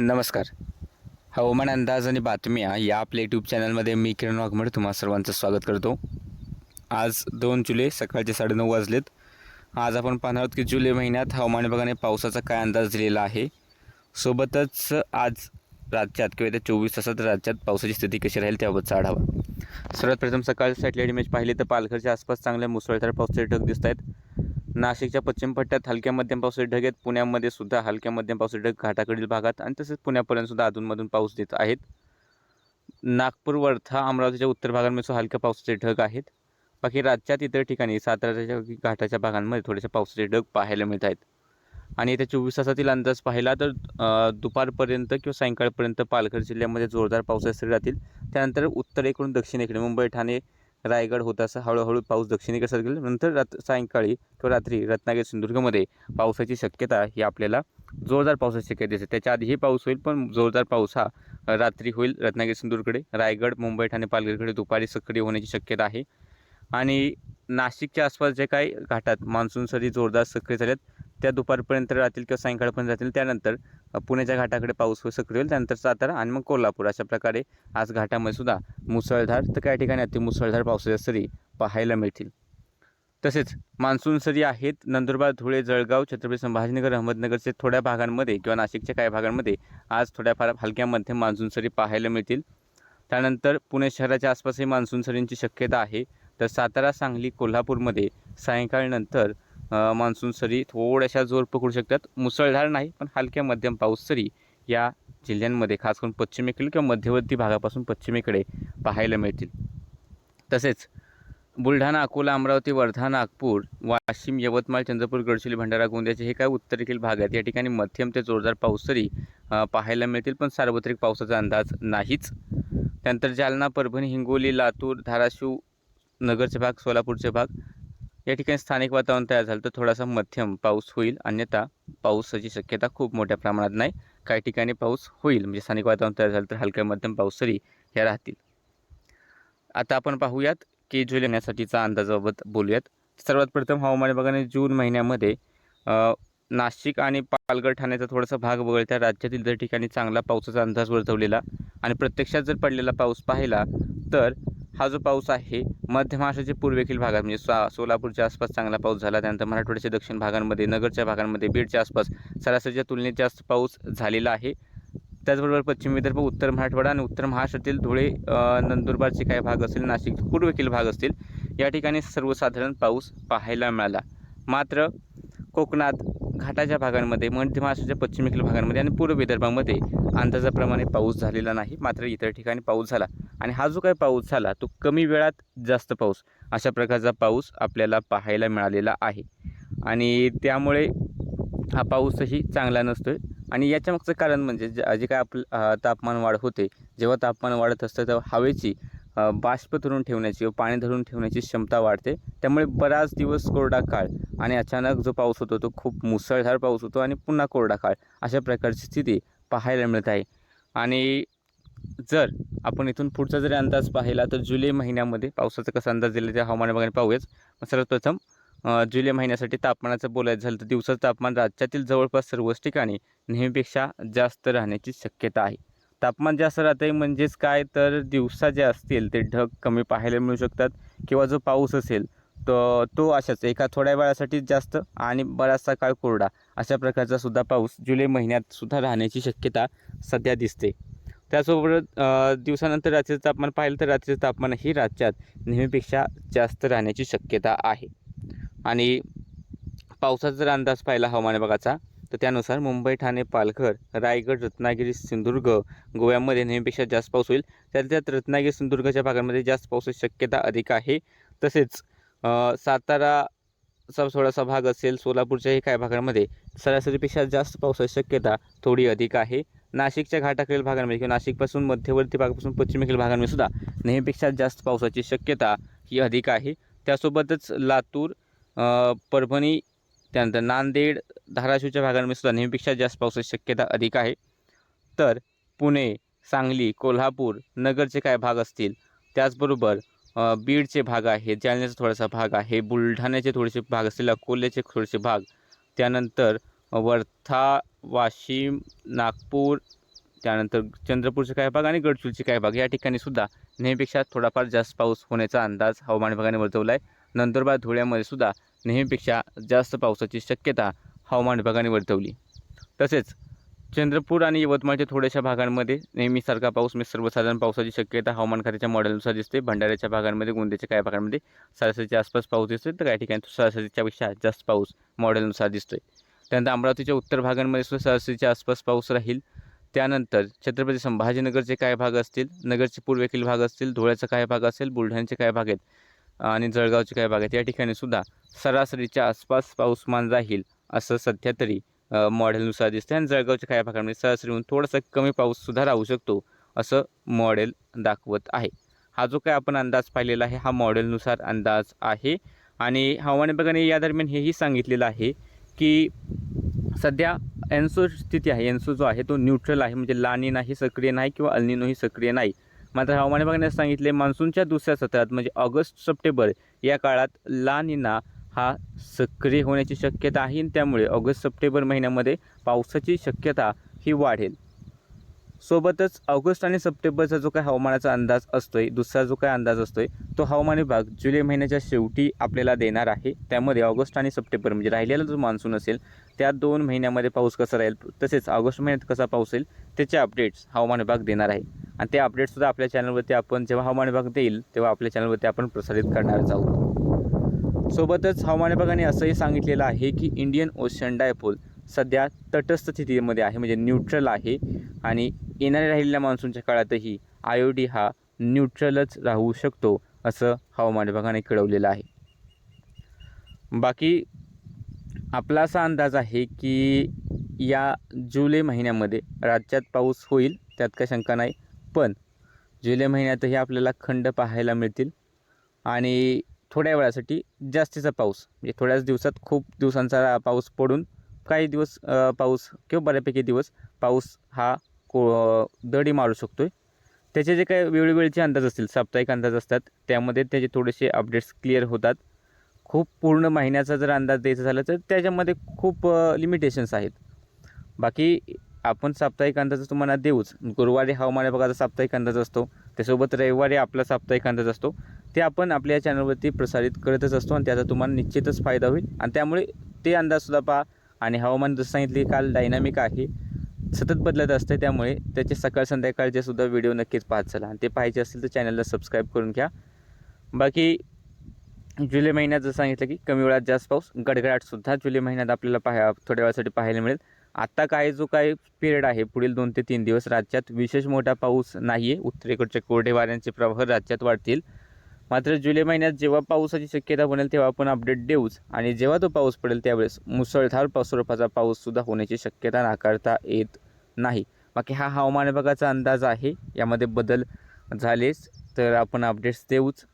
नमस्कार. हवामान अंदाज आणि बातम्या या आपल्या यूट्यूब चॅनलमध्ये मी किरण वाघमड तुम्हा सर्वांचं स्वागत करतो. आज दोन जुलै सकाळचे साडेनऊ वाजलेत. आज आपण पाहणार आहोत की जुलै महिन्यात हवामान विभागाने पावसाचा काय अंदाज दिलेला आहे? सोबतच आज राज्यात किंवा येत्या चोवीस तासात राज्यात पावसाची स्थिती कशी राहील त्याबाबतचा आढावा सर्वात प्रथम सकाळी सॅटेलाईट इमेज पाहिली तर पालघरच्या आसपास चांगल्या मुसळधार पावसाचे ढग दिसत आहेत. नाशिकच्या पश्चिम पट्ट्यात हलक्या मध्यम पावसाचे ढग आहेत. पुण्यामध्ये सुद्धा हलक्या मध्यम पावसाचे ढग घाटाकडील भागात आणि तसेच पुण्यापर्यंत सुद्धा अधूनमधून पाऊस देत आहेत. नागपूर वर्धा अमरावतीच्या उत्तर भागांमध्ये सुद्धा हलक्या पावसाचे ढग आहेत. बाकी राज्यात इतर ठिकाणी साताराच्या घाटाच्या भागांमध्ये थोडेसे पावसाचे ढग पाहायला मिळत आहेत. आणि येत्या चोवीस तासातील अंदाज पाहिला तर दुपारपर्यंत किंवा सायंकाळपर्यंत पालघर जिल्ह्यामध्ये जोरदार पावसाचे सरी राहतील. त्यानंतर उत्तरेकडून दक्षिणेकडे मुंबई ठाणे रायगड होत असं हळूहळू पाऊस दक्षिणेकडे सरकेल. नंतर रात सायंकाळी किंवा रात्री रत्नागिरी सिंधुदुर्गमध्ये पावसाची शक्यता ही आपल्याला जोरदार पावसाची शक्यता दिसते. त्याच्या आधीही पाऊस होईल पण जोरदार पाऊस हा रात्री होईल. रत्नागिरी सिंधुदुर्गकडे रायगड मुंबई ठाणे पालघरकडे दुपारी सक्रिय होण्याची शक्यता आहे. आणि नाशिकच्या आसपास जे काही घाटात मान्सून सरी जोरदार सक्रिय झाल्यात त्या दुपारपर्यंत राहतील किंवा सायंकाळपर्यंत राहतील त्यानंतर पुण्याच्या घाटाकडे पाऊस सक्रिय होईल त्यानंतर सातारा आणि मग कोल्हापूर अशा प्रकारे आज घाटामध्ये सुद्धा मुसळधार तर काही ठिकाणी अति मुसळधार पावसाच्या सरी पाहायला मिळतील. तसेच मान्सून सरी आहेत नंदुरबार धुळे जळगाव छत्रपती संभाजीनगर अहमदनगरचे थोड्या भागांमध्ये किंवा नाशिकच्या काही भागांमध्ये आज थोड्याफार हलक्यामध्ये मान्सून सरी पाहायला मिळतील. त्यानंतर पुणे शहराच्या आसपासही मान्सून सरींची शक्यता आहे. तर सातारा सांगली कोल्हापूरमध्ये सायंकाळनंतर मान्सून सरी थोड्याशा जोर पकडू शकतात. मुसळधार नाही पण हलक्या मध्यम पाऊस सरी या जिल्ह्यांमध्ये खास करून पश्चिमेकडील किंवा मध्यवर्ती भागापासून पश्चिमेकडे पाहायला मिळतील. तसेच बुलढाणा अकोला अमरावती वर्धा नागपूर वाशिम यवतमाळ चंद्रपूर गडचिरोली भंडारा गोंदियाचे हे काय उत्तरेकडील भाग आहेत? या ठिकाणी मध्यम ते जोरदार पाऊस सरी पाहायला मिळतील पण सार्वत्रिक पावसाचा अंदाज नाहीच. त्यानंतर जालना परभणी हिंगोली लातूर धाराशिव नगरचे भाग सोलापूरचे भाग या ठिकाणी स्थानिक वातावरण तयार झालं तर थोडासा मध्यम पाऊस होईल. अन्यथा पावसाची शक्यता खूप मोठ्या प्रमाणात नाही. काही ठिकाणी पाऊस होईल. म्हणजे स्थानिक वातावरण तयार झालं तर हलक्या मध्यम पाऊस तरी ह्या राहतील. आता आपण पाहूयात की जुलै महिन्यासाठीचा अंदाजाबाबत बोलूयात. सर्वात प्रथम हवामान विभागाने जून महिन्यामध्ये नाशिक आणि पालघर ठाण्याचा थोडासा भाग वगळता राज्यातील जर ठिकाणी चांगला पावसाचा अंदाज वर्तवलेला आणि प्रत्यक्षात जर पडलेला पाऊस पाहिला तर हा जो पाऊस आहे मध्य महाराष्ट्राच्या पूर्वेकडील भागात म्हणजे सो सोलापूरच्या आसपास चांगला पाऊस झाला त्यानंतर मराठवाड्याच्या दक्षिण भागांमध्ये नगरच्या भागांमध्ये बीडच्या आसपास सरासरीच्या तुलनेत जास्त पाऊस झालेला आहे. त्याचबरोबर पश्चिम विदर्भ उत्तर मराठवाडा आणि उत्तर महाराष्ट्रातील धुळे नंदुरबारचे काही भाग असतील नाशिक पूर्वेकडील भाग असतील या ठिकाणी सर्वसाधारण पाऊस पाहायला मिळाला. मात्र कोकणात घाटाच्या भागांमध्ये मध्य महाराष्ट्राच्या पश्चिमेकडील भागांमध्ये आणि पूर्व विदर्भामध्ये अंदाजाप्रमाणे पाऊस झालेला नाही. मात्र इतर ठिकाणी पाऊस झाला. आणि हा जो काही पाऊस झाला तो कमी वेळात जास्त पाऊस अशा प्रकारचा पाऊस आपल्याला पाहायला मिळालेला आहे. आणि त्यामुळे हा पाऊसही चांगला नसतो आहे आणि याच्यामागचं कारण म्हणजे जे जे काय आपलं तापमान वाढ होते जेव्हा तापमान वाढत असतं तेव्हा हवेची बाष्प धरून ठेवण्याची व पाणी धरून ठेवण्याची क्षमता वाढते. त्यामुळे बराच दिवस कोरडा काळ आणि अचानक जो पाऊस होतो तो खूप मुसळधार पाऊस होतो आणि पुन्हा कोरडा काळ अशा प्रकारची स्थिती पाहायला मिळत आहे. आणि जर आपण इथून पुढचा जरी अंदाज पाहिला तर जुलै महिन्यामध्ये पावसाचा कसा अंदाज दिला त्या हवामान विभागाने पाहूयाच मग सर्वात प्रथम जुलै महिन्यासाठी तापमानाचं बोलायचं झालं तर दिवसाचं तापमान राज्यातील जवळपास सर्वच ठिकाणी नेहमीपेक्षा जास्त राहण्याची शक्यता आहे. तापमान जास्त राहतं आहे म्हणजेच काय? तर दिवसा जे असतील ते ढग कमी पाहायला मिळू शकतात किंवा जो पाऊस असेल तो तो अशाच एका थोड्या वेळासाठी जास्त आणि बराचसा काळ कोरडा अशा प्रकारचा सुद्धा पाऊस जुलै महिन्यात सुद्धा राहण्याची शक्यता सध्या दिसते. त्याचबरोबर दिवसानंतर रात्रीचं तापमान पाहिलं तर रात्रीचं तापमान ही राज्यात नेहमीपेक्षा जास्त राहण्याची शक्यता आहे. आणि पावसाचा जर अंदाज पाहिला हवामान विभागाचा तर त्यानुसार मुंबई ठाणे पालघर रायगड रत्नागिरी सिंधुदुर्ग गोव्यामध्ये नेहमीपेक्षा जास्त पाऊस होईल. त्यात त्यात रत्नागिरी सिंधुदुर्गच्या भागांमध्ये जास्त पावसाची शक्यता अधिक आहे. तसेच सातारा साताराचा थोडासा भाग असेल सोलापूरच्याही काही भागांमध्ये सरासरीपेक्षा जास्त पावसाची शक्यता थोडी अधिक आहे. नाशिकच्या घाटाकडील भागांमध्ये किंवा नाशिकपासून मध्यवर्ती भागापासून पश्चिमेकडील भागांमध्ये सुद्धा नेहमीपेक्षा जास्त पावसाची शक्यता ही अधिक आहे. त्यासोबतच लातूर परभणी त्यानंतर नांदेड धाराशिवच्या भागांमध्ये सुद्धा नेहमीपेक्षा जास्त पावसाची शक्यता अधिक आहे. तर पुणे सांगली कोल्हापूर नगरचे काय भाग असतील? त्याचबरोबर बीडचे भाग आहे जालन्याचा थोडासा भाग आहे बुलढाण्याचे थोडेसे भाग असतील अकोल्याचे थोडेसे भाग. त्यानंतर वर्धा वाशिम नागपूर त्यानंतर चंद्रपूरचे काही भाग आणि गडचिरोलीचे काही भाग. या ठिकाणी सुद्धा नेहमीपेक्षा थोडाफार जास्त पाऊस होण्याचा अंदाज हवामान विभागाने वर्तवला आहे नंदुरबार धुळ्यामध्ये सुद्धा नेहमीपेक्षा जास्त पावसाची शक्यता हवामान विभागाने वर्तवली. तसेच चंद्रपूर आणि यवतमाळच्या थोड्याशा भागांमध्ये नेहमीसारखा पाऊस म्हणजे सर्वसाधारण पावसाची शक्यता हवामान खात्याच्या मॉडेलनुसार दिसते. भंडाऱ्याच्या भागांमध्ये गोंदियाच्या काही भागांमध्ये सरासरीच्या आसपास पाऊस दिसतो तर काही ठिकाणी सरासरीच्यापेक्षा जास्त पाऊस मॉडेलनुसार दिसतोय. त्यानंतर अमरावतीच्या उत्तर भागांमध्ये सुद्धा सरासरीच्या आसपास पाऊस राहील. त्यानंतर छत्रपती संभाजीनगरचे काय भाग असतील? नगरचे पूर्वेकडील भाग असतील? धुळ्याचा काय भाग असेल? बुलढाण्याचे काय भाग आहेत? आणि जळगावचे काय भाग आहेत? या ठिकाणी सुद्धा सरासरीच्या आसपास पाऊसमान राहील असं सध्या तरी मॉडेलनुसार दिसतं आणि जळगावच्या काही भागांमध्ये सरासरीहून थोडासा कमी पाऊससुद्धा राहू शकतो असं मॉडेल दाखवत आहे. हा जो काय आपण अंदाज पाहिलेला आहे हा मॉडेलनुसार अंदाज आहे. आणि हवामान विभागाने या दरम्यान हेही सांगितलेलं आहे की सध्या एन्सो स्थिती आहे. एन्सो जो आहे तो न्यूट्रल आहे. म्हणजे लानी नाही सक्रिय नाही किंवा अल्निनोही सक्रिय नाही. मात्र हवामान विभागाने सांगितले मान्सूनच्या दुसऱ्या सत्रात म्हणजे ऑगस्ट सप्टेंबर या काळात लानिना हा सक्रिय होण्याची शक्यता आहे त्यामुळे ऑगस्ट सप्टेंबर महिन्यामध्ये पावसाची शक्यता ही वाढेल. सोबतच ऑगस्ट आणि सप्टेंबरचा जो काय हवामानाचा अंदाज असतोय दुसरा जो काय अंदाज असतोय तो हवामान विभाग जुलै महिन्याच्या शेवटी आपल्याला देणार आहे. त्यामध्ये ऑगस्ट आणि सप्टेंबर म्हणजे राहिलेला जो मान्सून असेल त्या दोन महिन्यामध्ये पाऊस कसा राहील तसेच ऑगस्ट महिन्यात कसा पाऊस येईल त्याचे अपडेट्स हवामान विभाग देणार आहे. आणि ते अपडेट्ससुद्धा आपल्या चॅनलवरती आपण जेव्हा हवामान विभाग देईल तेव्हा आपल्या चॅनलवरती आपण प्रसारित करणार आहोत. सोबतच हवामान विभागाने असंही सांगितलेलं आहे की इंडियन ओशन डायपोल सध्या तटस्थ स्थितीमध्ये आहे म्हणजे न्यूट्रल आहे. आणि येणाऱ्या राहिलेल्या मान्सूनच्या काळातही आय ओ डी हा न्यूट्रलच राहू शकतो असं हवामान विभागाने कळवलेलं आहे. बाकी आपला असा अंदाज आहे की या जुलै महिन्यामध्ये राज्यात पाऊस होईल त्यात काही शंका नाही पण जुलै महिन्यातही आपल्याला खंड पाहायला मिळतील. आणि थोड्या वेळासाठी जास्तीचा पाऊस म्हणजे थोड्याच दिवसात खूप दिवसांचा पाऊस पडून काही दिवस पाऊस किंवा बऱ्यापैकी दिवस पाऊस हा को दडी मारू शकतो आहे त्याचे जे काही वेळोवेळीचे अंदाज असतील साप्ताहिक अंदाज असतात त्यामध्ये त्याचे थोडेसे अपडेट्स क्लिअर होतात. खूप पूर्ण महिन्याचा जर अंदाज द्यायचा झाला तर त्याच्यामध्ये खूप लिमिटेशन्स आहेत. बाकी आपण साप्ताहिक अंदाज तुम्हाला देऊच. गुरुवारी हवामान विभागाचा साप्ताहिक अंदाज असतो त्यासोबत रविवारी आपला साप्ताहिक अंदाज असतो. ते आपण आपल्या चॅनलवरती प्रसारित करतच असतो आणि त्याचा तुम्हाला निश्चितच फायदा होईल. आणि त्यामुळे ते अंदाजसुद्धा पहा. आणि हवामान जसं सांगितले काल डायनामिक आहे. सतत बदलत असते त्यामुळे त्याचे सकाळ संध्याकाळचे सुद्धा व्हिडिओ नक्कीच पाहत चला. आणि ते पाहायचे असतील तर चॅनलला सबस्क्राईब करून घ्या. बाकी जुलै महिन्यात जसं सांगितलं की कमी वेळात जास्त पाऊस गडगडाटसुद्धा जुलै महिन्यात आपल्याला पाहा थोड्या वेळासाठी पाहायला मिळेल. आत्ता काय जो काय पिरियड आहे पुढील दोन ते तीन दिवस राज्यात विशेष मोठा पाऊस नाही आहे उत्तरेकडच्या कोरडे वाऱ्यांचे प्रवाह राज्यात वाढतील. मात्र जुलै महिन्यात जेव्हा पावसाची शक्यता बनेल तेव्हा आपण अपडेट देऊच. आणि जेव्हा तो पाऊस पडेल त्यावेळेस मुसळधार स्वरूपाचा पाऊससुद्धा होण्याची शक्यता नाकारता येत नाही. बाकी हा हवामान विभागाचा अंदाज आहे. यामध्ये बदल झालेच तर आपण अपडेट्स देऊच.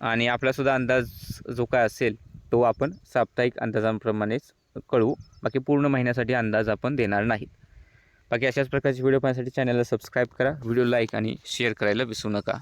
आणि आपलासुद्धा अंदाज जो काय असेल तो आपण साप्ताहिक अंदाजांप्रमाणेच कळवू. बाकी पूर्ण महिन्यासाठी अंदाज आपण देणार नाहीत. बाकी अशाच प्रकारचे व्हिडिओ पाहण्यासाठी चॅनलला सबस्क्राईब करा. व्हिडिओ लाईक आणि शेअर करायला विसरू नका.